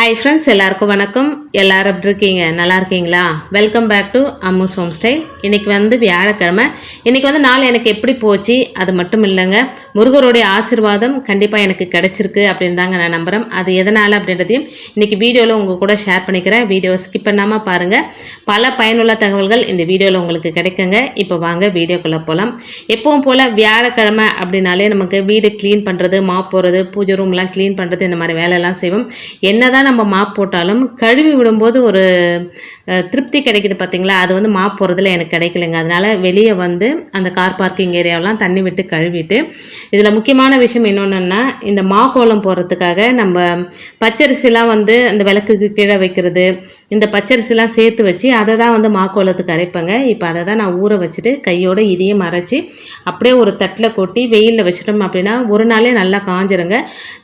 Hi friends எல்லாருக்கும் வணக்கம். எல்லாரும் எப்படி இருக்கீங்க? நல்லா இருக்கீங்களா? Welcome back to Ammu's home style இன்றைக்கி வந்து வியாழக்கிழமை. இன்றைக்கி வந்து நாள் எனக்கு எப்படி போச்சு? அது மட்டும் இல்லைங்க. முருகருடைய ஆசீர்வாதம் கண்டிப்பாக எனக்கு கிடச்சிருக்கு அப்படின்னு தாங்க நான் நம்புகிறேன் அது எதனால் அப்படின்றதையும் இன்றைக்கி வீடியோவில் உங்கள் கூட ஷேர் பண்ணிக்கிறேன். வீடியோ ஸ்கிப் பண்ணாமல் பாருங்கள் பல பயனுள்ள தகவல்கள் இந்த வீடியோவில் உங்களுக்கு கிடைக்குங்க. இப்போ வாங்க வீடியோக்குள்ளே போகலாம் எப்பவும் போல் வியாழக்கிழமை அப்படின்னாலே நமக்கு வீடு க்ளீன் பண்ணுறது மாப் போடுறது பூஜை ரூம்லாம் க்ளீன் பண்ணுறது இந்த மாதிரி வேலையெல்லாம் செய்வோம். என்னதான் நம்ம மாப் போட்டாலும் கழுவி விடும்போது ஒரு திருப்தி கிடைக்குது பார்த்தீங்களா அது வந்து மாப் போகிறதுல எனக்கு கிடைக்கலைங்க. அதனால வெளியே வந்து அந்த கார் பார்க்கிங் ஏரியாவெலாம் தண்ணி விட்டு கழுவிட்டு இதில் முக்கியமான விஷயம் என்னென்னா இந்த மா கோலம் போடுறதுக்காக நம்ம பச்சரிசிலாம் வந்து அந்த விளக்குக்கு கீழே வைக்கிறது இந்த பச்சரிசிலாம் சேர்த்து வச்சு அதை தான் வந்து மாக்கோலத்துக்கு அரைப்பேங்க. இப்போ அதை தான் நான் ஊற வச்சுட்டு கையோடு இதையும் அரைச்சி அப்படியே ஒரு தட்டில் கொட்டி வெயிலில் வச்சுட்டோம் அப்படின்னா ஒரு நாளே நல்லா காஞ்சிருங்க.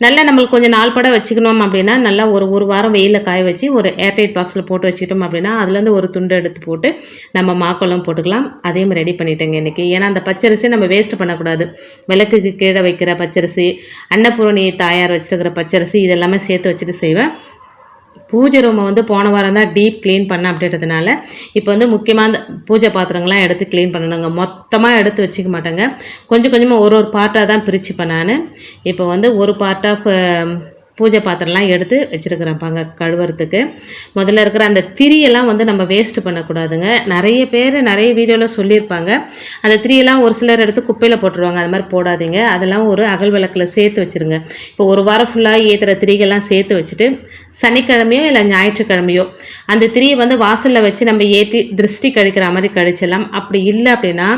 நல்லா நம்மளுக்கு கொஞ்சம் நாள் பட வச்சுக்கணும் அப்படின்னா நல்லா ஒரு ஒரு வாரம் வெயிலில் காய வச்சு ஒரு ஏர்டைட் பாக்ஸில் போட்டு வச்சுக்கிட்டோம் அப்படின்னா அதுலேருந்து ஒரு துண்டு எடுத்து போட்டு நம்ம மாக்கோலம் போட்டுக்கலாம். அதையும் ரெடி பண்ணிட்டேங்க இன்றைக்கி ஏன்னா அந்த பச்சரிசி நம்ம வேஸ்ட் பண்ணக்கூடாது. விளக்குக்கு கீழே வைக்கிற பச்சரிசி அன்னபூரணி தாயார் வச்சுருக்கிற பச்சரிசி இதெல்லாமே சேர்த்து வச்சுட்டு செய்வேன். பூஜை ரூமை வந்து போன வாரம் தான் டீப் க்ளீன் பண்ண அப்படின்றதுனால இப்போ வந்து முக்கியமாக அந்த பூஜை பாத்திரங்கள்லாம் எடுத்து க்ளீன் பண்ணணுங்க. மொத்தமாக எடுத்து வச்சுக்க மாட்டேங்க. கொஞ்சம் கொஞ்சமாக ஒரு ஒரு பார்ட்டாக தான் பிரிச்சுப்பேன் நான். இப்போ வந்து ஒரு பார்ட்டாக பூஜை பாத்திரம்லாம் எடுத்து வச்சுருக்குறப்பாங்க கழுவுறதுக்கு. முதல்ல இருக்கிற அந்த திரியெல்லாம் வந்து நம்ம வேஸ்ட் பண்ணக்கூடாதுங்க. நிறைய பேர் நிறைய வீடியோவில் சொல்லியிருப்பாங்க. அந்த திரியெல்லாம் ஒரு சிலர் எடுத்து குப்பையில் போட்டுருவாங்க. அது மாதிரி போடாதீங்க. அதெல்லாம் ஒரு அகல் விளக்கில் சேர்த்து வச்சுருங்க. இப்போ ஒரு வாரம் ஃபுல்லாக ஏற்றுற திரிகள்லாம் சேர்த்து வச்சுட்டு சனிக்கிழமையோ இல்லை ஞாயிற்றுக்கிழமையோ அந்த திரியை வந்து வாசலில் வச்சு நம்ம ஏற்றி திருஷ்டி கழிக்கிற மாதிரி கழிச்சிடலாம் அப்படி இல்லை அப்படின்னா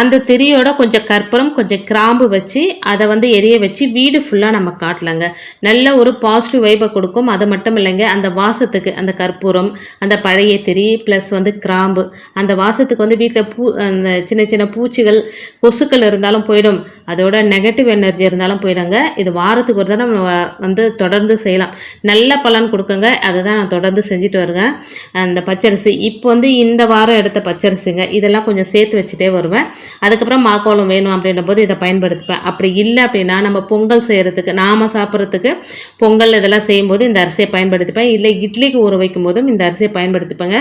அந்த திரியோட கொஞ்சம் கற்பூரம் கொஞ்சம் கிராம்பு வச்சு அதை வந்து எரிய வச்சு வீடு ஃபுல்லாக நம்ம காட்டலாங்க. நல்ல ஒரு பாசிட்டிவ் வைப்பை கொடுக்கும். அது மட்டும் இல்லைங்க அந்த வாசத்துக்கு அந்த கற்பூரம் அந்த பழைய திரி ப்ளஸ் வந்து கிராம்பு அந்த வாசத்துக்கு வந்து வீட்டில் பூ அந்த சின்ன சின்ன பூச்சிகள் கொசுக்கள் இருந்தாலும் போயிடும். அதோட நெகட்டிவ் எனர்ஜி இருந்தாலும் போயிடுங்க. இது வாரத்துக்கு ஒரு தடவை நம்ம வந்து தொடர்ந்து செய்யலாம். நல்ல பலன் கொடுக்குங்க. அதுதான் நான் தொடர்ந்து செஞ்சுட்டு வருவேன். அந்த பச்சரிசி இப்போ வந்து இந்த வாரம் எடுத்த பச்சரிசிங்க இதெல்லாம் கொஞ்சம் சேர்த்து வச்சுட்டே வருவேன். அதுக்கப்புறம் மாக்கோளம் வேணும் அப்படின்ற போது இதை பயன்படுத்திப்பேன். அப்படி இல்லை அப்படின்னா நம்ம பொங்கல் செய்கிறதுக்கு நாம் சாப்பிட்றதுக்கு பொங்கல் இதெல்லாம் செய்யும்போது இந்த அரிசியை பயன்படுத்திப்பேன். இல்லை இட்லிக்கு ஊற வைக்கும் போதும் இந்த அரிசியை பயன்படுத்திப்பேங்க.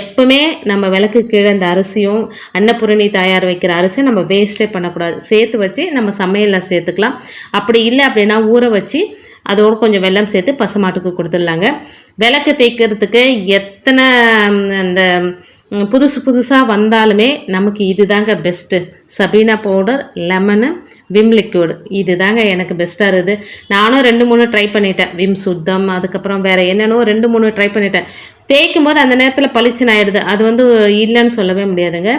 எப்பவுமே நம்ம விளக்கு கீழே இந்த அரிசியும் அன்னபூரணி தயார் வைக்கிற அரிசியும் நம்ம வேஸ்ட்டே பண்ணக்கூடாது. சேர்த்து வச்சு நம்ம சமையலில் சேர்த்துக்கலாம். அப்படி இல்லை அப்படின்னா ஊற வச்சு அதோடு கொஞ்சம் வெள்ளம் சேர்த்து பசுமாட்டுக்கு கொடுத்துடலாங்க. விளக்கு தேய்க்கிறதுக்கு எத்தனை அந்த புதுசு புதுசாக வந்தாலுமே நமக்கு இதுதாங்க best Sabena powder lemon Vim liquid இது தாங்க எனக்கு பெஸ்ட்டாக இருக்குது. நானும் ரெண்டு மூணு ட்ரை பண்ணிட்டேன். விம் சுத்தம் அதுக்கப்புறம் வேறு என்னென்னோ ரெண்டு மூணு ட்ரை பண்ணிட்டேன். தேய்க்கும் போது அந்த நேரத்தில் பளிச்சுன்னு ஆயிடுது. அது வந்து இல்லைன்னு சொல்லவே முடியாதுங்க.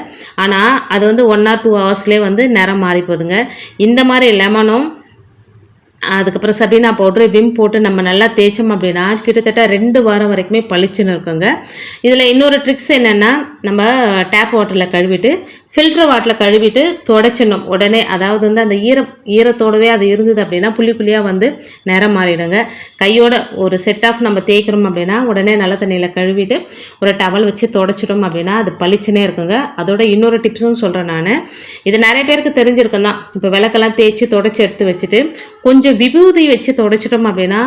ஆனால் அது வந்து ஒன் ஆர் டூ ஹவர்ஸ்லேயே வந்து நிறம் மாறி போகுதுங்க இந்த மாதிரி லெமனும் அதுக்கப்புறம் சபீனா பவுட்ரு விம் போட்டு நம்ம நல்லா தேய்ச்சோம் அப்படின்னா கிட்டத்தட்ட ரெண்டு வாரம் வரைக்குமே பளிச்சுன்னு இருக்குங்க. இதில் இன்னொரு ட்ரிக்ஸ் என்னென்னா நம்ம டேப் வாட்டரில் கழுவிட்டு ஃபில்டர் வாட்டில் கழுவிட்டு தொடச்சிடணும். உடனே அதாவது வந்து அந்த ஈரம் ஈரத்தோடவே அது இருந்தது அப்படின்னா புள்ளி புள்ளியாக வந்து நிறம் மாறிடுங்க. கையோட ஒரு செட் ஆஃப் நம்ம தேய்க்கிறோம் அப்படின்னா உடனே நல்ல தண்ணியில் கழுவிட்டு ஒரு டவல் வச்சு தொடச்சிட்டோம் அப்படின்னா அது பளிச்சுனே இருக்குங்க. அதோட இன்னொரு டிப்ஸும் சொல்கிறேன் நான். இது நிறைய பேருக்கு தெரிஞ்சிருக்கும் தான். இப்போ விளக்கெல்லாம் தேய்ச்சி தொடச்சி எடுத்து வச்சுட்டு கொஞ்சம் விபூதி வச்சு தொடச்சிட்டோம் அப்படின்னா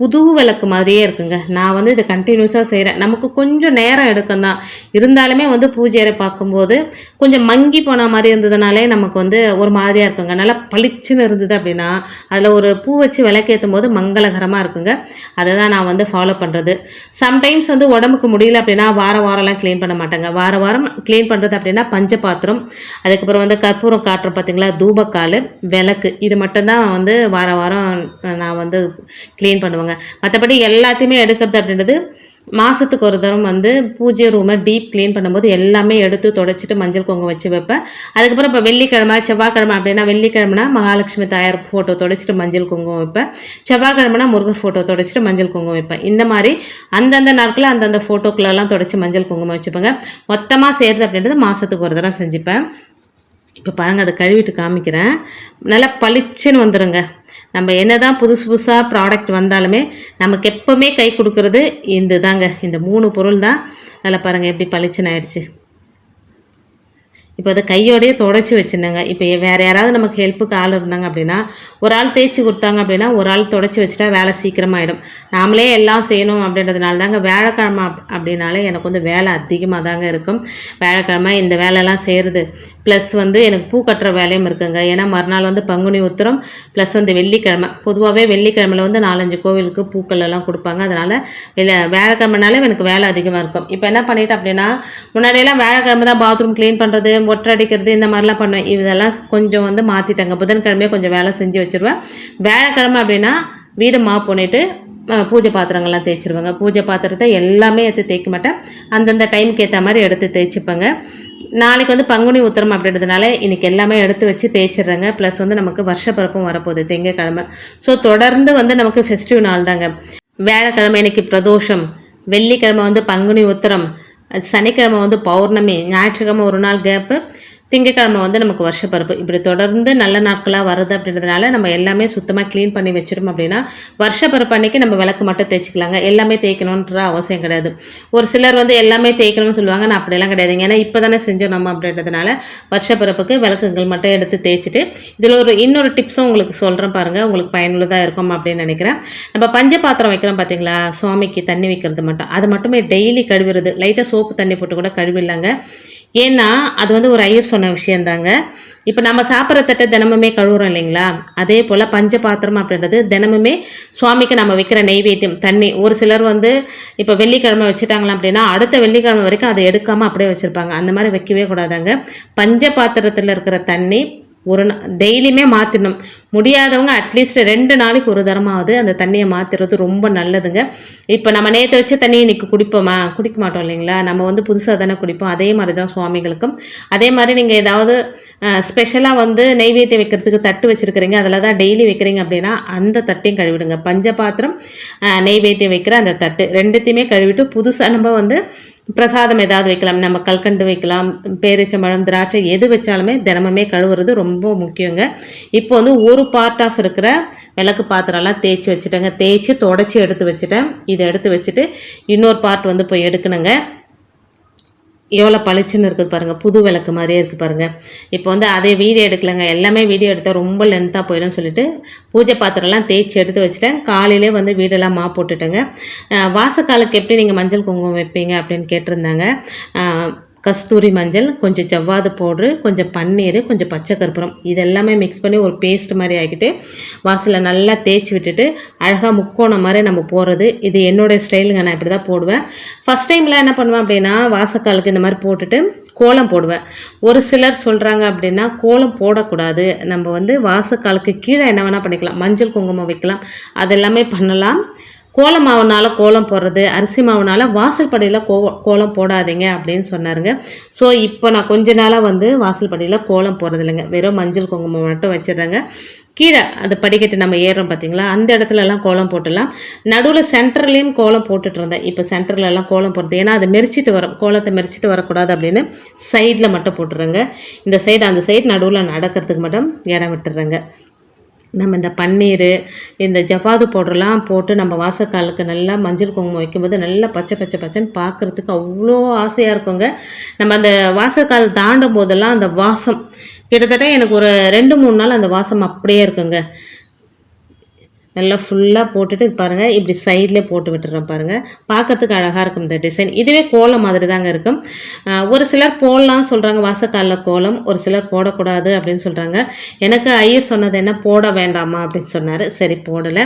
புது விளக்கு மாதிரியே இருக்குங்க. நான் வந்து இதை கண்டினியூஸாக செய்கிறேன் நமக்கு கொஞ்சம் நேரம் எடுக்கும் தான். இருந்தாலுமே வந்து பூஜை பார்க்கும்போது கொஞ்சம் மங்கி போன மாதிரி இருந்ததுனாலே நமக்கு வந்து ஒரு மாதிரியாக இருக்குங்க. நல்லா பளிச்சுன்னு இருந்தது அப்படின்னா அதில் ஒரு பூ வச்சு விளக்கேற்றும் போது மங்களகரமாக இருக்குங்க. அதை தான் நான் வந்து ஃபாலோ பண்ணுறது சம்டைம்ஸ் வந்து உடம்புக்கு முடியல அப்படின்னா வார வாரம்லாம் க்ளீன் பண்ண மாட்டேங்க. வார வாரம் க்ளீன் பண்ணுறது அப்படின்னா பஞ்ச பாத்திரம் அதுக்கப்புறம் வந்து கற்பூரம் காட்டுறோம் பார்த்தீங்களா தூபக்கால் விளக்கு இது மட்டும்தான் வந்து வார வாரம் நான் வந்து க்ளீன் பண்ணுவேங்க. மற்றபடி எல்லாத்தையுமே எடுக்கிறது அப்படின்றது மாதத்துக்கு ஒரு தரம் வந்து பூஜை ரூமை டீப் க்ளீன் பண்ணும்போது எல்லாமே எடுத்து தொடச்சிட்டு மஞ்சள் குங்குமம் வச்சு வைப்பேன். அதுக்கப்புறம் இப்போ வெள்ளிக்கிழமை செவ்வாய்க்கிழமை அப்படின்னா வெள்ளிக்கிழமைனா மகாலட்சுமி தாயார் ஃபோட்டோ தொடச்சிட்டு மஞ்சள் குங்குமம் வைப்பேன். செவ்வாய்க்கிழமைனா முருகர் ஃபோட்டோ தொடச்சிட்டு மஞ்சள் குங்குமம் வைப்பேன். இந்த மாதிரி அந்தந்த நாட்களில் அந்தந்த ஃபோட்டோக்களெல்லாம் தொடச்சி மஞ்சள் குங்குமம் வச்சுப்பேங்க. மொத்தமாக சேர்த்து அப்படின்றது மாதத்துக்கு ஒரு தரம் செஞ்சுப்பேன். இப்போ பாருங்கள் அதை கழுவிட்டு காமிக்கிறேன். நல்லா பளிச்சுன்னு வந்துடுங்க நம்ம என்னதான் புதுசு புதுசாக ப்ராடக்ட் வந்தாலுமே நமக்கு எப்போவுமே கை கொடுக்கறது இந்த தாங்க இந்த மூணு பொருள் தான் அதில் பாருங்கள் எப்படி பளிச்சுன்னு ஆயிடுச்சு இப்போ அதை கையோடையே தொடச்சி வச்சுருந்தாங்க இப்போ வேறு யாராவது நமக்கு ஹெல்ப்புக்கு ஆள் இருந்தாங்க அப்படின்னா ஒரு ஆள் தேய்ச்சி கொடுத்தாங்க அப்படின்னா ஒரு ஆள் தொடச்சி வச்சுட்டா வேலை சீக்கிரமாகிடும் நாமளே எல்லாம் செய்யணும் அப்படின்றதுனால தாங்க வேலைக்கிழமை அப் அப்படின்னாலே எனக்கு வந்து வேலை அதிகமாக தாங்க இருக்கும். வேலைக்கிழமை இந்த வேலையெல்லாம் செய்கிறது ப்ளஸ் வந்து எனக்கு பூ கட்டுற வேலையும் இருக்குங்க. ஏன்னா மறுநாள் வந்து பங்குனி உத்திரம் ப்ளஸ் வந்து வெள்ளிக்கிழமை. பொதுவாகவே வெள்ளிக்கிழமையில் வந்து நாலஞ்சு கோவிலுக்கு பூக்கள் எல்லாம் கொடுப்பாங்க. அதனால் வெளி வேலைக்கிழமைனாலே எனக்கு வேலை அதிகமாக இருக்கும். இப்போ என்ன பண்ணிட்டேன் அப்படின்னா முன்னாடியெல்லாம் வேலைக்கிழமை தான் பாத்ரூம் க்ளீன் பண்ணுறது மொட்டை அடிக்கிறது இந்த மாதிரிலாம் பண்ணுவேன். இதெல்லாம் கொஞ்சம் வந்து மாற்றிட்டாங்க புதன்கிழமையே கொஞ்சம் வேலை செஞ்சு வச்சுருவேன். வேலைக்கிழமை அப்படின்னா வீடு மா பண்ணிட்டு பூஜை பாத்திரங்கள்லாம் தேய்ச்சிருவேங்க. பூஜை பாத்திரத்தை எல்லாமே எடுத்து தேய்க்க மாட்டேன். அந்தந்த டைமுக்கு ஏற்ற மாதிரி எடுத்து தேய்ச்சிப்பேங்க. நாளைக்கு வந்து பங்குனி உத்தரம் அப்படின்றதுனால இன்றைக்கி எல்லாமே எடுத்து வச்சு தேய்ச்சிடுறேங்க. ப்ளஸ் வந்து நமக்கு வருஷப்பிறப்பும் வரப்போகுது திங்கக்கிழமை. ஸோ தொடர்ந்து வந்து நமக்கு ஃபெஸ்டிவ் நாள் தாங்க வியாழக்கிழமை இன்னைக்கு பிரதோஷம். வெள்ளிக்கிழமை வந்து பங்குனி உத்திரம். சனிக்கிழமை வந்து பௌர்ணமி. ஞாயிற்றுக்கிழமை ஒரு நாள் கேப்பு திங்கக்கிழமை வந்து நமக்கு வருஷப்பிறப்பு இப்படி தொடர்ந்து நல்ல நாட்களாக வருது அப்படின்றதுனால நம்ம எல்லாமே சுத்தமாக க்ளீன் பண்ணி வச்சிடும் அப்படின்னா வருஷப்பிறப்பு அன்னைக்கு நம்ம விளக்கு மட்டும் தேய்ச்சிக்கலாங்க. எல்லாமே தேய்க்கணுன்ற அவசியம் கிடையாது. ஒரு சிலர் வந்து எல்லாமே தேய்க்கணும்னு சொல்லுவாங்க. நான் அப்படியெல்லாம் கிடையாதுங்க. ஏன்னா இப்போ தானே செஞ்சோம் நம்ம அப்படின்றதுனால வருஷப்பிறப்புக்கு விளக்குகள் மட்டும் எடுத்து தேய்ச்சிட்டு இதில் ஒரு இன்னொரு டிப்ஸும் உங்களுக்கு சொல்கிறேன் பாருங்கள் உங்களுக்கு பயனுள்ளதாக இருக்கும் அப்படின்னு நினைக்கிறேன். நம்ம பஞ்ச பாத்திரம் வைக்கிறோம் பார்த்தீங்களா சுவாமிக்கு தண்ணி வைக்கிறது மட்டும். அது மட்டுமே டெய்லி கழுவுறது. லைட்டாக சோப்பு தண்ணி போட்டு கூட கழுவிடலாங்க. ஏன்னா அது வந்து ஒரு ஐயர் சொன்ன விஷயந்தாங்க. இப்போ நம்ம சாப்பிட்ற தட்டை தினமுமே கழுவுறோம் இல்லைங்களா? அதே போல் பஞ்ச பாத்திரம் அப்படின்றது தினமுமே சுவாமிக்கு நம்ம வைக்கிற நெய்வேத்தியம் தண்ணி. ஒரு சிலர் வந்து இப்போ வெள்ளிக்கிழமை வச்சுட்டாங்களா அப்படின்னா அடுத்த வெள்ளிக்கிழமை வரைக்கும் அதை எடுக்காமல் அப்படியே வச்சுருப்பாங்க. அந்த மாதிரி வைக்கவே கூடாதாங்க. பஞ்ச பாத்திரத்தில் இருக்கிற தண்ணி ஒரு டெய்லியுமே மாற்றணும் முடியாதவங்க அட்லீஸ்ட் ரெண்டு நாளைக்கு ஒரு தரமாவது அந்த தண்ணியை மாற்றுறது ரொம்ப நல்லதுங்க. இப்போ நம்ம நேற்று வச்ச தண்ணியை இன்றைக்கி குடிப்போமா? குடிக்க மாட்டோம் இல்லைங்களா? நம்ம வந்து புதுசாக தானே குடிப்போம். அதே மாதிரி தான் சுவாமிகளுக்கும். அதே மாதிரி நீங்கள் ஏதாவது ஸ்பெஷலாக வந்து நெய்வேத்தியம் வைக்கிறதுக்கு தட்டு வச்சுருக்கிறீங்க. அதில் தான் டெய்லி வைக்கிறீங்க அப்படின்னா அந்த தட்டையும் கழுவிடுங்க. பஞ்ச பாத்திரம் நெய்வேத்தியம் வைக்கிற அந்த தட்டு ரெண்டுத்தையுமே கழுவிட்டு புதுசாக நம்ம வந்து பிரசாதம் ஏதாவது வைக்கலாம் நம்ம கல்கண்டு வைக்கலாம் பேரிச்சம்பழம் திராட்சை எது வச்சாலுமே தினமுமே கழுவுறது ரொம்ப முக்கியங்க. இப்போ வந்து ஒரு பார்ட் ஆஃப் இருக்கிற விளக்கு பாத்திரம்லாம் தேய்ச்சி வச்சுட்டேங்க. தேய்ச்சி தொடச்சி எடுத்து வச்சுட்டேன். இதை எடுத்து வச்சுட்டு இன்னொரு பார்ட் வந்து போய் எடுக்கணுங்க. எவ்வளோ பளிச்சுன்னு இருக்குது பாருங்கள் புது விளக்கு மாதிரியே இருக்குது பாருங்கள் இப்போ வந்து அதே வீடியோ எடுக்கலைங்க எல்லாமே வீடியோ எடுத்தால் ரொம்ப லென்த்தாக போயிடும் சொல்லிட்டு பூஜை பாத்திரம்லாம் தேய்ச்சி எடுத்து வச்சுட்டேன். காலையிலே வந்து வீடெல்லாம் மா போட்டுட்டேங்க. வாசக்காலுக்கு எப்படி நீங்கள் மஞ்சள் குங்குமம் வைப்பீங்க அப்படின்னு கேட்டிருந்தாங்க. கஸ்தூரி மஞ்சள் கொஞ்சம் ஜவ்வாது பவுட்ரு கொஞ்சம் பன்னீர் கொஞ்சம் பச்சை கற்பூரம். இது எல்லாமே மிக்ஸ் பண்ணி ஒரு பேஸ்ட் மாதிரி ஆக்கிட்டு வாசலில் நல்லா தேய்ச்சி விட்டுட்டு அழகாக முக்கோணம் மாதிரி நம்ம போடுறது. இது என்னோடய ஸ்டைலுங்க. நான் இப்படி தான் போடுவேன் ஃபஸ்ட் டைமில் என்ன பண்ணுவேன் அப்படின்னா வாசக்காலுக்கு இந்த மாதிரி போட்டுட்டு கோலம் போடுவேன். ஒரு சிலர் சொல்கிறாங்க அப்படின்னா கோலம் போடக்கூடாது. நம்ம வந்து வாசக்காலுக்கு கீழே என்ன வேணால் பண்ணிக்கலாம். மஞ்சள் குங்குமம் வைக்கலாம். அதெல்லாமே பண்ணலாம். கோலம் மாவுனால கோலம் போடுறது அரிசி மாவுனால வாசல் படியில் கோ கோலம் போடாதீங்க அப்படின்னு சொன்னாருங்க. ஸோ இப்போ நான் கொஞ்ச நாளாக வந்து வாசல் படியில் கோலம் போடுறது இல்லைங்க வெறும் மஞ்சள் குங்குமம் மட்டும் வச்சிடுறேங்க. கீழே அந்த படிக்கட்டு நம்ம ஏறுறோம் பார்த்தீங்களா அந்த இடத்துலலாம் கோலம் போட்டுடலாம். நடுவில் சென்டர்லேயும் கோலம் போட்டுட்டு இருந்தேன். இப்போ சென்டர்லலாம் கோலம் போடுறது. ஏன்னா அதை மெரிச்சிட்டு வரும் கோலத்தை மெரிச்சிட்டு வரக்கூடாது அப்படின்னு சைடில் மட்டும் போட்டுருங்க இந்த சைடு அந்த சைடு நடுவில் நடக்கிறதுக்கு மட்டும் இடம் விட்டுறேங்க நம்ம இந்த பன்னீர் இந்த ஜவ்வாது பவுடர்லாம் போட்டு நம்ம வாசக்காலுக்கு நல்லா மஞ்சள் குங்குமம் வைக்கும்போது நல்லா பச்சை பச்சை பச்சைன்னு பார்க்குறதுக்கு அவ்வளோ ஆசையாக இருக்குங்க. நம்ம அந்த வாசக்கால் தாண்டும் போதெல்லாம் அந்த வாசம். கிட்டத்தட்ட எனக்கு ஒரு ரெண்டு மூணு நாள் அந்த வாசம் அப்படியே இருக்குங்க. நல்லா ஃபுல்லாக போட்டுட்டு பாருங்கள் இப்படி சைட்லேயே போட்டு விட்டுறோம் பாருங்கள் பார்க்கறதுக்கு அழகாக இருக்கும் இந்த டிசைன் இதுவே கோலம் மாதிரி தாங்க இருக்கும் ஒரு சிலர் போடலாம்னு சொல்கிறாங்க வாசக்காலில் கோலம். ஒரு சிலர் போடக்கூடாது அப்படின்னு சொல்கிறாங்க எனக்கு ஐயர் சொன்னது என்ன? போட வேண்டாமா? அப்படின்னு சொன்னார். சரி போடலை.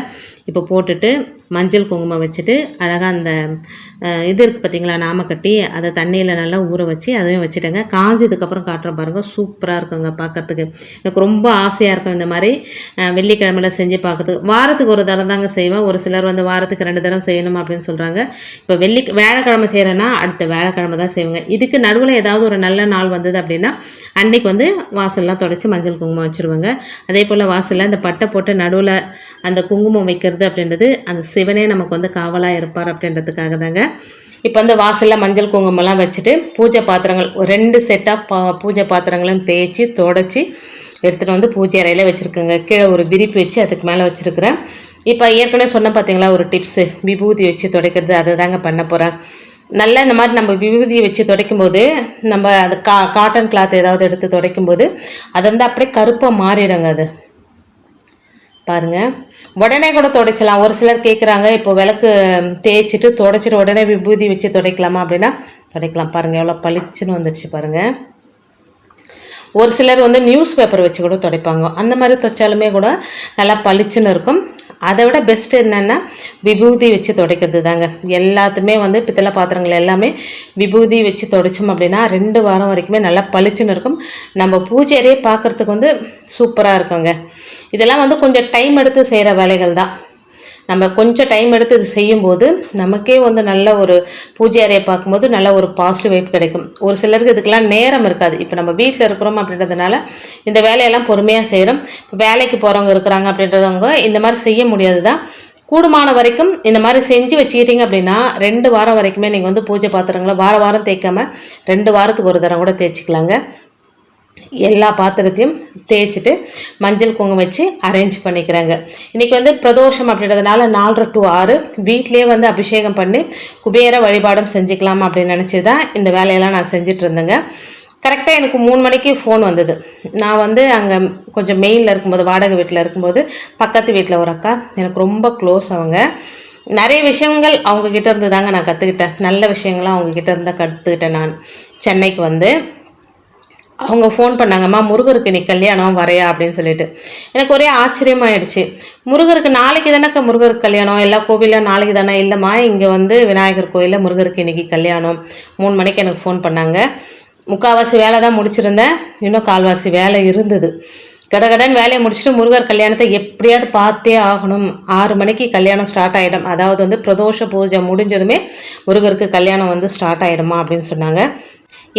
இப்போ போட்டுட்டு மஞ்சள் குங்குமம் வச்சுட்டு அழகாக அந்த இது இருக்குது பார்த்தீங்களா நாமக்கட்டி அதை தண்ணியில் நல்லா ஊற வச்சு அதையும் வச்சுட்டேங்க. காஞ்சதுக்கப்புறம் காட்டுற பாருங்கள் சூப்பராக இருக்குங்க பார்க்கறதுக்கு எனக்கு ரொம்ப ஆசையாக இருக்கும் இந்த மாதிரி வெள்ளிக்கிழமையில் செஞ்சு பார்க்கறதுக்கு வாரத்துக்கு ஒரு தரம் தாங்க செய்வேன். ஒரு சிலர் வந்து வாரத்துக்கு ரெண்டு தரம் செய்யணும் அப்படின்னு சொல்கிறாங்க இப்போ வெள்ளி வேலைக்கிழமை செய்கிறேன்னா அடுத்த வேலைக்கிழமை தான் செய்வேங்க. இதுக்கு நடுவில் ஏதாவது ஒரு நல்ல நாள் வந்தது அப்படின்னா அன்னைக்கு வந்து வாசல்லாம் தொடச்சி மஞ்சள் குங்குமம் வச்சுருவாங்க. அதே போல் வாசலில் அந்த பட்டை போட்டு நடுவில் அந்த குங்குமம் வைக்கிறது அப்படின்றது அந்த சிவனே நமக்கு வந்து காவலாக இருப்பார் அப்படின்றதுக்காக தாங்க இப்போ வந்து வாசலில் மஞ்சள் குங்குமம்லாம் வச்சுட்டு பூஜை பாத்திரங்கள் ஒரு ரெண்டு செட்டாக பா பூஜை பாத்திரங்களும் தேய்ச்சி தொடச்சி எடுத்துகிட்டு வந்து பூஜை அறையில் வச்சுருக்கேங்க. கீழே ஒரு விரிப்பு வச்சு அதுக்கு மேலே வச்சுருக்கிறேன். இப்போ ஏற்கனவே சொன்ன பார்த்தீங்களா ஒரு டிப்ஸு விபூதி வச்சு துடைக்கிறது அதை தாங்க பண்ண போகிறேன் நல்லா இந்த மாதிரி நம்ம விபூதியை வச்சு துடைக்கும் போது நம்ம அது கா காட்டன் கிளாத் ஏதாவது எடுத்து துடைக்கும் போது அது வந்து அப்படியே கருப்பாக மாறிடுங்க அது. பாருங்கள் உடனே கூட துடைச்சலாம் ஒரு சிலர் கேட்குறாங்க இப்போ விளக்கு தேய்ச்சிட்டு துடைச்சிட்டு உடனே விபூதி வச்சு துடைக்கலாமா? அப்படின்னா துடைக்கலாம். பாருங்கள் எவ்வளோ பளிச்சுன்னு வந்துடுச்சு பாருங்கள் ஒரு சிலர் வந்து நியூஸ் பேப்பர் வச்சு கூட துடைப்பாங்க. அந்த மாதிரி துவைச்சாலுமே கூட நல்லா பளிச்சுன்னு இருக்கும். அதை விட பெஸ்ட் என்னென்னா விபூதி வச்சு துடைக்கிறது தாங்க எல்லாத்துமே வந்து பித்தளை பாத்திரங்கள் எல்லாமே விபூதி வச்சு துடைச்சோம் அப்படின்னா ரெண்டு வாரம் வரைக்குமே நல்லா பளிச்சுன்னு இருக்கும். நம்ம பூஜை அறையே பார்க்குறதுக்கு வந்து சூப்பராக இருக்குங்க. இதெல்லாம் வந்து கொஞ்சம் டைம் எடுத்து செய்கிற வேலைகள் தான் நம்ம கொஞ்சம் டைம் எடுத்து இது செய்யும்போது நமக்கே வந்து நல்ல ஒரு பூஜை அறையை பார்க்கும்போது நல்ல ஒரு பாசிட்டிவ் வைப் கிடைக்கும். ஒரு சிலருக்கு இதுக்கெல்லாம் நேரம் இருக்காது. இப்போ நம்ம வீட்டில் இருக்கிறோம் அப்படின்றதுனால இந்த வேலையெல்லாம் பொறுமையாக செய்கிறோம் இப்போ வேலைக்கு போகிறவங்க இருக்கிறாங்க அப்படின்றவங்க இந்த மாதிரி செய்ய முடியாது தான் கூடுமான வரைக்கும் இந்த மாதிரி செஞ்சு வச்சுக்கிட்டீங்க அப்படின்னா ரெண்டு வாரம் வரைக்குமே நீங்கள் வந்து பூஜை பாத்திரங்களை வார வாரம் தேய்க்காமல் ரெண்டு வாரத்துக்கு ஒரு தரம் கூட தேய்ச்சிக்கலாங்க. எல்லா பாத்திரத்தையும் தேய்ச்சிட்டு மஞ்சள் குங்குமம் வச்சு அரேஞ்ச் பண்ணிக்கிறாங்க. இன்றைக்கி வந்து பிரதோஷம் அப்படின்றதுனால நாலரை டு ஆறு வீட்லேயே வந்து அபிஷேகம் பண்ணி குபேர வழிபாடும் செஞ்சுக்கலாம் அப்படின்னு நினச்சி தான் இந்த வேலையெல்லாம் நான் செஞ்சுட்டு இருந்தேங்க. கரெக்டாக எனக்கு மூணு மணிக்கு ஃபோன் வந்தது. நான் வந்து அங்கே கொஞ்சம் மெயினில் இருக்கும்போது வாடகை வீட்டில் இருக்கும்போது பக்கத்து வீட்டில் ஒரு அக்கா எனக்கு ரொம்ப க்ளோஸ் அவங்க. நிறைய விஷயங்கள் அவங்கக்கிட்ட இருந்து தாங்க நான் கற்றுக்கிட்டேன் நல்ல விஷயங்கள்லாம் அவங்கக்கிட்ட இருந்தால் கற்றுக்கிட்டேன் நான். சென்னைக்கு வந்து அவங்க ஃபோன் பண்ணாங்கம்மா முருகருக்கு நீ கல்யாணம் வரையா? அப்படின்னு சொல்லிட்டு. எனக்கு ஒரே ஆச்சரியமாயிடுச்சு. முருகருக்கு நாளைக்கு தானேக்கா முருகருக்கு கல்யாணம்? எல்லா கோவிலும் நாளைக்கு தானே? இல்லைம்மா இங்கே வந்து விநாயகர் கோயிலில் முருகருக்கு இன்றைக்கி கல்யாணம். மூணு மணிக்கு எனக்கு ஃபோன் பண்ணாங்க. முக்கால்வாசி வேலை தான் முடிச்சிருந்தேன். இன்னும் கால்வாசி வேலை இருந்தது. கடகடன் வேலையை முடிச்சுட்டு முருகர் கல்யாணத்தை எப்படியாவது பார்த்தே ஆகணும். ஆறு மணிக்கு கல்யாணம் ஸ்டார்ட் ஆகிடும் அதாவது வந்து பிரதோஷ பூஜை முடிஞ்சதுமே முருகருக்கு கல்யாணம் வந்து ஸ்டார்ட் ஆகிடுமா அப்படின்னு சொன்னாங்க.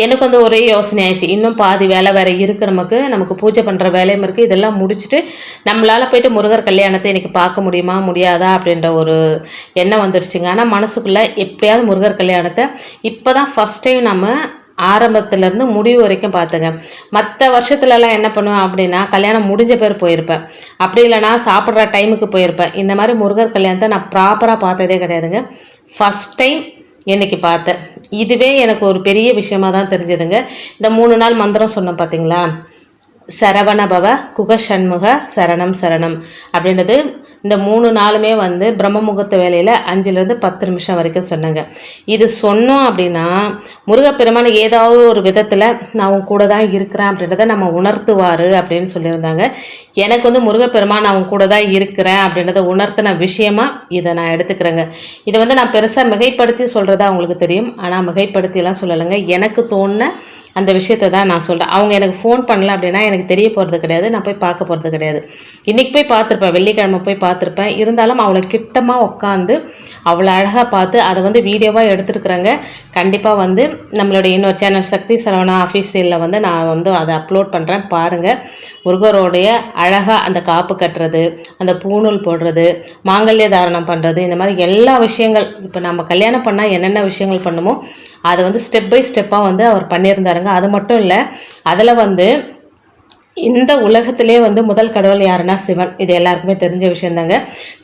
எனக்கு வந்து ஒரே யோசனை ஆயிடுச்சு. இன்னும் பாதி வேலை வேறு இருக்குது நமக்கு. நமக்கு பூஜை பண்ணுற வேலையும் இருக்குது இதெல்லாம் முடிச்சுட்டு நம்மளால் போயிட்டு முருகர் கல்யாணத்தை இன்றைக்கி பார்க்க முடியுமா முடியாதா அப்படின்ற ஒரு எண்ணம் வந்துடுச்சுங்க. ஆனால் மனசுக்குள்ளே எப்படியாவது முருகர் கல்யாணத்தை இப்போ தான் ஃபஸ்ட் டைம் நம்ம ஆரம்பத்துலேருந்து முடிவு வரைக்கும் பார்த்துங்க. மற்ற வருஷத்துலலாம் என்ன பண்ணுவேன் அப்படின்னா கல்யாணம் முடிஞ்ச பேர் போயிருப்பேன். அப்படி இல்லைனா சாப்பிட்ற டைமுக்கு போயிருப்பேன். இந்த மாதிரி முருகர் கல்யாணத்தை நான் ப்ராப்பராக பார்த்ததே கிடையாதுங்க. ஃபஸ்ட் டைம் என்னைக்கு பார்த்தேன். இதுவே எனக்கு ஒரு பெரிய விஷயமாக தான் தெரிஞ்சதுங்க. இந்த மூணு நாள் மந்திரம் சொன்னேன் பார்த்தீங்களா சரவணபவ குக சண்முக சரணம் சரணம் அப்படின்றது இந்த மூணு நாளுமே வந்து பிரம்ம முகூர்த்த வேலையில் அஞ்சுலேருந்து பத்து நிமிஷம் வரைக்கும் சொன்னாங்க. இது சொன்னோம் அப்படின்னா முருகப்பெருமான் ஏதாவது ஒரு விதத்தில் நான் உன் கூட தான் இருக்கிறேன் அப்படின்றத நம்ம உணர்த்துவார் அப்படின்னு சொல்லியிருந்தாங்க. எனக்கு வந்து முருகப்பெருமான் நான் உன் கூட தான் இருக்கிறேன் அப்படின்றத உணர்த்தின விஷயமா இதை நான் எடுத்துக்கிறேங்க. இதை வந்து நான் பெருசாக மிகைப்படுத்தி சொல்கிறதா அவங்களுக்கு தெரியும். ஆனால் மிகைப்படுத்தியெல்லாம் சொல்லலைங்க. எனக்கு தோணுன அந்த விஷயத்தை தான் நான் சொல்கிறேன் அவங்க எனக்கு ஃபோன் பண்ணல அப்படின்னா எனக்கு தெரிய போகிறது கிடையாது. நான் போய் பார்க்க போகிறது கிடையாது. இன்றைக்கி போய் பார்த்துருப்பேன். வெள்ளிக்கிழமை போய் பார்த்துருப்பேன். இருந்தாலும் அவளை கிட்டமாக உட்காந்து அவ்வளோ அழகாக பார்த்து அதை வந்து வீடியோவாக எடுத்துருக்குறேங்க. கண்டிப்பாக வந்து நம்மளுடைய இன்னொரு சேனல் சக்தி சரவணா ஆஃபீஸில் வந்து நான் வந்து அதை அப்லோட் பண்ணுறேன் பாருங்கள் முருகரோடைய அழகாக அந்த காப்பு கட்டுறது அந்த பூணூல் போடுறது மாங்கல்ய தாரணம் பண்ணுறது இந்த மாதிரி எல்லா விஷயங்கள் இப்போ நம்ம கல்யாணம் பண்ணால் என்னென்ன விஷயங்கள் பண்ணுமோ அதை வந்து ஸ்டெப் பை ஸ்டெப்பாக வந்து அவர் பண்ணியிருந்தாருங்க. அது மட்டும் இல்லை அதில் வந்து இந்த உலகத்திலே வந்து முதல் கடவுள் யாருன்னா சிவன். இது எல்லாருக்குமே தெரிஞ்ச விஷயந்தாங்க.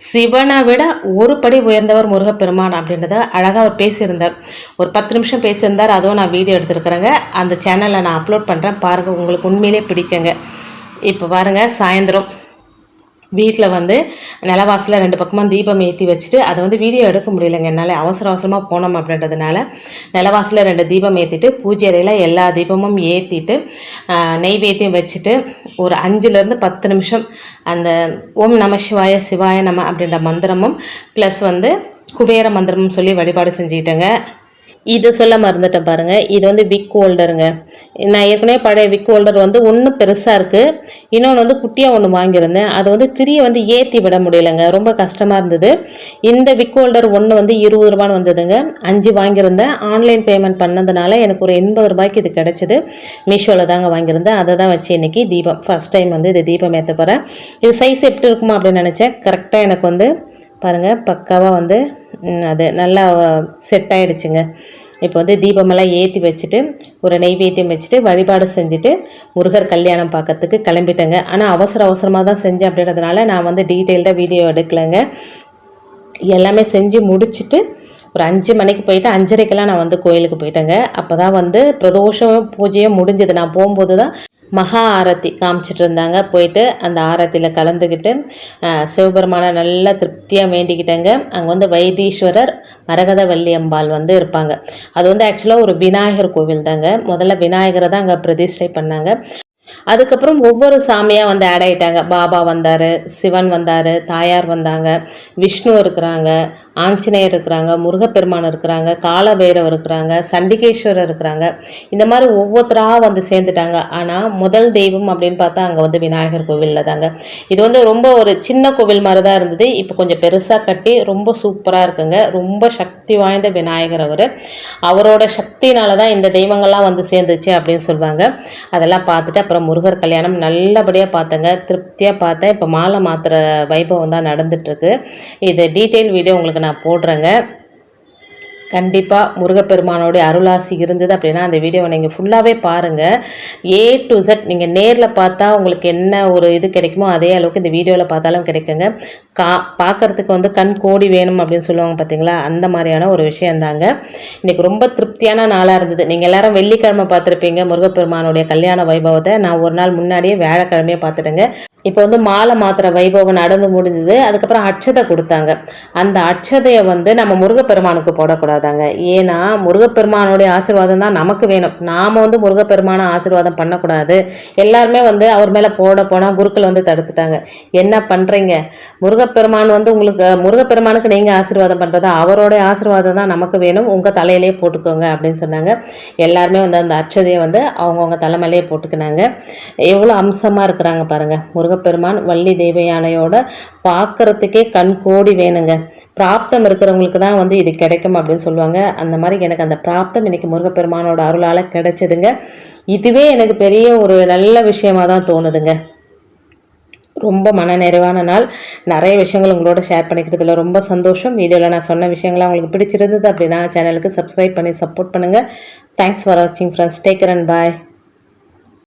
சிவனை விட ஒரு படி உயர்ந்தவர் முருகப்பெருமான் அப்படின்றத அழகாக அவர் பேசியிருந்தார். ஒரு பத்து நிமிஷம் பேசியிருந்தார் அதுவும் நான் வீடியோ எடுத்துருக்குறேங்க. அந்த சேனலில் நான் அப்லோட் பண்ணுறேன் பாருங்கள் உங்களுக்கு உண்மையிலே பிடிக்குங்க. இப்போ பாருங்கள் சாயந்தரம். வீட்டில் வந்து நிலவாசில் ரெண்டு பக்கமாக தீபம் ஏற்றி வச்சுட்டு அதை வந்து வீடியோ எடுக்க முடியலைங்க. என்னால் அவசர அவசரமாக போனோம் அப்படின்றதுனால நிலவாசில் ரெண்டு தீபம் ஏற்றிட்டு பூஜை அறையில் எல்லா தீபமும் ஏற்றிட்டு நெய்வேத்தியம் வச்சுட்டு ஒரு அஞ்சுலேருந்து பத்து நிமிஷம் அந்த ஓம் நம சிவாய சிவாய நம அப்படின்ற மந்திரமும் ப்ளஸ் வந்து குபேர மந்திரமும் சொல்லி வழிபாடு செஞ்சுக்கிட்டேங்க. இது சொல்ல மறந்துட்டேன் பாருங்கள் இது வந்து விக் ஹோல்டருங்க. நான் ஏற்கனவே பழைய விக் ஹோல்டர் வந்து ஒன்று பெருசாக இருக்குது இன்னொன்று வந்து குட்டியாக ஒன்று வாங்கியிருந்தேன். அதை வந்து திரியை வந்து ஏற்றி விட முடியலைங்க. ரொம்ப கஷ்டமாக இருந்தது. இந்த விக் ஹோல்டர் ஒன்று வந்து இருபது ரூபான்னு வந்ததுங்க. அஞ்சு வாங்கியிருந்தேன். ஆன்லைன் பேமெண்ட் பண்ணதுனால எனக்கு ஒரு எண்பது ரூபாய்க்கு இது கிடச்சிது. மீஷோவில் தாங்க வாங்கியிருந்தேன். அதை தான் வச்சு இன்றைக்கி தீபம் ஃபஸ்ட் டைம் வந்து இது தீபம் ஏற்ற போகிறேன் இது சைஸ் எப்படி இருக்குமா அப்படின்னு நினச்சேன். கரெக்டாக எனக்கு வந்து பாருங்கள் பக்காவாக வந்து அது நல்லா செட் ஆகிடுச்சுங்க இப்போ வந்து தீபமெல்லாம் ஏற்றி வச்சுட்டு ஒரு நெய்வேத்தியம் வச்சுட்டு வழிபாடு செஞ்சுட்டு முருகர் கல்யாணம் பார்க்கறதுக்கு கிளம்பிட்டேங்க. ஆனால் அவசர அவசரமாக தான் செஞ்சேன் அப்படின்றதுனால நான் வந்து டீட்டெயில்டாக வீடியோ எடுக்கலைங்க. எல்லாமே செஞ்சு முடிச்சுட்டு ஒரு அஞ்சு மணிக்கு போயிட்டு அஞ்சரைக்கெல்லாம் நான் வந்து கோயிலுக்கு போயிட்டேங்க. அப்போ தான் வந்து பிரதோஷம் பூஜையும் முடிஞ்சது. நான் போகும்போது தான் மகா ஆரத்தி காமிச்சிட்டு இருந்தாங்க போயிட்டு அந்த ஆரத்தியில் கலந்துக்கிட்டு சிவபெருமானை நல்லா திருப்தியாக வேண்டிக்கிட்டேங்க. அங்கே வந்து வைத்தீஸ்வரர் மரகத அம்பாள் வந்து இருப்பாங்க. அது வந்து ஆக்சுவலாக ஒரு விநாயகர் கோவில் தாங்க முதல்ல விநாயகரை தான் அங்கே பிரதிஷ்டை பண்ணாங்க. அதுக்கப்புறம் ஒவ்வொரு சாமியாக வந்து ஆட் ஆகிட்டாங்க பாபா வந்தார் சிவன் வந்தார் தாயார் வந்தாங்க விஷ்ணு இருக்கிறாங்க. ஆஞ்சநேயர் இருக்கிறாங்க முருகப்பெருமான் இருக்கிறாங்க காலபைரவர் இருக்கிறாங்க சண்டிகேஸ்வரர் இருக்கிறாங்க. இந்த மாதிரி ஒவ்வொருத்தராக வந்து சேர்ந்துட்டாங்க. ஆனால் முதல் தெய்வம் அப்படின்னு பார்த்தா அங்கே வந்து விநாயகர் கோவிலில் தாங்க. இது வந்து ரொம்ப ஒரு சின்ன கோவில் மாதிரி தான் இருந்தது. இப்போ கொஞ்சம் பெருசாக கட்டி ரொம்ப சூப்பராக இருக்குங்க. ரொம்ப சக்தி வாய்ந்த விநாயகர் அவர். அவரோட சக்தினால தான் இந்த தெய்வங்கள்லாம் வந்து சேர்ந்துச்சு அப்படின்னு சொல்லுவாங்க அதெல்லாம் பார்த்துட்டு அப்புறம் முருகர் கல்யாணம் நல்லபடியாக பார்த்தேங்க. திருப்தியாக பார்த்தேன். இப்போ மாலை மாத்திர வைபவம் தான் நடந்துட்டுருக்கு இது டீட்டெயில் வீடியோ உங்களுக்கு நான் போடுறேங்க. கண்டிப்பாக முருகப்பெருமானோடைய அருளாசி இருந்தது அப்படின்னா அந்த வீடியோவை நீங்கள் ஃபுல்லாகவே பாருங்கள் ஏ டு Z நீங்கள் நேரில் பார்த்தா உங்களுக்கு என்ன ஒரு இது கிடைக்குமோ அதே அளவுக்கு இந்த வீடியோவில் பார்த்தாலும் கிடைக்குங்க. கா பார்க்கறதுக்கு வந்து கண் கோடி வேணும் அப்படின்னு சொல்லுவாங்க பார்த்தீங்களா அந்த மாதிரியான ஒரு விஷயந்தாங்க இன்றைக்கி ரொம்ப திருப்தியான நாளாக இருந்தது. நீங்கள் எல்லாரும் வெள்ளிக்கிழமை பார்த்துருப்பீங்க முருகப்பெருமானுடைய கல்யாண வைபவத்தை. நான் ஒரு நாள் முன்னாடியே வியாழக்கிழமையே பார்த்துட்டேங்க. இப்போ வந்து மாலை மாத்திர வைபவம் நடந்து முடிஞ்சது. அதுக்கப்புறம் அட்சதை கொடுத்தாங்க. அந்த அட்சதையை வந்து நம்ம முருகப்பெருமானுக்கு போடக்கூடாதாங்க. ஏன்னா முருகப்பெருமானுடைய ஆசீர்வாதம் தான் நமக்கு வேணும். நாம் வந்து முருகப்பெருமான ஆசீர்வாதம் பண்ணக்கூடாது. எல்லாருமே வந்து அவர் மேலே போட போனால் குருக்கள் வந்து தடுத்துட்டாங்க. என்ன பண்ணுறீங்க முருகப்பெருமான் வந்து உங்களுக்கு முருகப்பெருமானுக்கு நீங்கள் ஆசீர்வாதம் பண்ணுறதா அவரோட ஆசீர்வாதம் தான் நமக்கு வேணும். உங்கள் தலையிலே போட்டுக்கோங்க அப்படின்னு சொன்னாங்க. எல்லாருமே வந்து அந்த அட்சதையை வந்து அவங்கவுங்க தலைமையிலே போட்டுக்கினாங்க. எவ்வளோ அம்சமாக இருக்கிறாங்க பாருங்கள் முருகப்பெருமான் வள்ளி தேவயானையோட பார்க்குறதுக்கே கண் கோடி வேணுங்க. பிராப்தம் இருக்கிறவங்களுக்கு தான் வந்து இது கிடைக்கும் அப்படின்னு சொல்லுவாங்க. அந்த மாதிரி எனக்கு அந்த பிராப்தம் இன்னைக்கு முருகப்பெருமானோட அருளால் கிடைச்சதுங்க. இதுவே எனக்கு பெரிய ஒரு நல்ல விஷயமாக தான் தோணுதுங்க. ரொம்ப மன நிறைவான நாள். நிறைய விஷயங்கள் உங்களோட ஷேர் பண்ணிக்கிறதுல ரொம்ப சந்தோஷம். வீடியோவில் நான் சொன்ன விஷயங்கள்லாம் உங்களுக்கு பிடிச்சிருந்தது அப்படின்னா சேனலுக்கு சப்ஸ்கிரைப் பண்ணி சப்போர்ட் பண்ணுங்கள் தேங்க்ஸ் ஃபார் வாட்சிங் ஃப்ரெண்ட்ஸ் டேக் அண்ட் பாய்